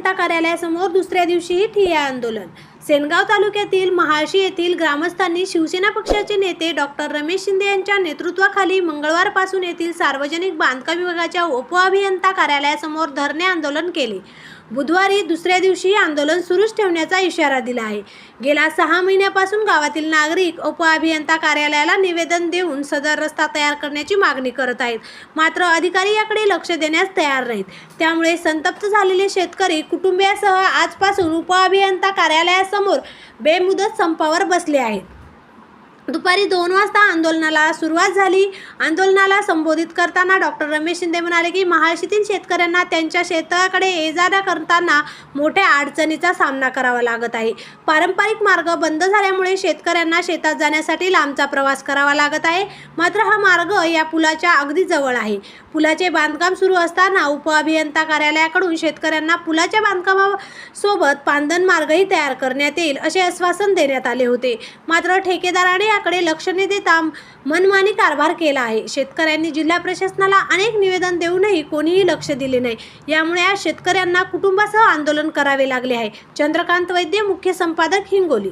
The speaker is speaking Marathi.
अभियंता कार्यालयासमोर दुसऱ्या दिवशीही ठिय्या आंदोलन. सेनगाव तालुक्यातील महाळशी येथील ग्रामस्थांनी शिवसेना पक्षाचे नेते डॉक्टर रमेश शिंदे यांच्या नेतृत्वाखाली मंगळवारपासून येथील सार्वजनिक बांधकाम विभागाच्या उपअभियंता कार्यालयासमोर धरणे आंदोलन केले. बुधवारी दुसऱ्या दिवशी आंदोलन सुरूच ठेवण्याचा इशारा दिला आहे. गेल्या सहा महिन्यापासून गावातील नागरिक उपअभियंता कार्यालयाला निवेदन देऊन सदर रस्ता तयार करण्याची मागणी करत आहेत. मात्र अधिकारी याकडे लक्ष देण्यास तयार नाहीत. त्यामुळे संतप्त झालेले शेतकरी कुटुंबियासह आजपासून उपअभियंता कार्यालयासमोर बेमुदत संपावर बसले आहेत. दुपारी दोन वाजता आंदोलनाला सुरुवात झाली. आंदोलनाला संबोधित करताना डॉक्टर रमेश शिंदे म्हणाले की महाराष्ट्रातील शेतकऱ्यांना त्यांच्या शेताकडे ये जा करताना मोठ्या अडचणीचा सामना करावा लागत आहे. पारंपरिक मार्ग बंद झाल्यामुळे शेतकऱ्यांना शेतात जाण्यासाठी लांबचा प्रवास करावा लागत आहे. मात्र हा मार्ग या पुलाच्या अगदी जवळ आहे. पुलाचे बांधकाम सुरू असताना उपअभियंता कार्यालयाकडून शेतकऱ्यांना पुलाच्या बांधकामासोबत पांदन मार्गही तयार करण्यात येईल असे आश्वासन देण्यात आले होते. मात्र ठेकेदाराने याकडे लक्ष न देता मनमानी कारभार केला आहे. शेतकऱ्यांनी जिल्हा प्रशासनाला अनेक निवेदन देऊनही कोणीही लक्ष दिले नाही. यामुळे आज शेतकऱ्यांना कुटुंबासह आंदोलन करावे लागले आहे. चंद्रकांत वैद्य मुख्य संपादक हिंगोली.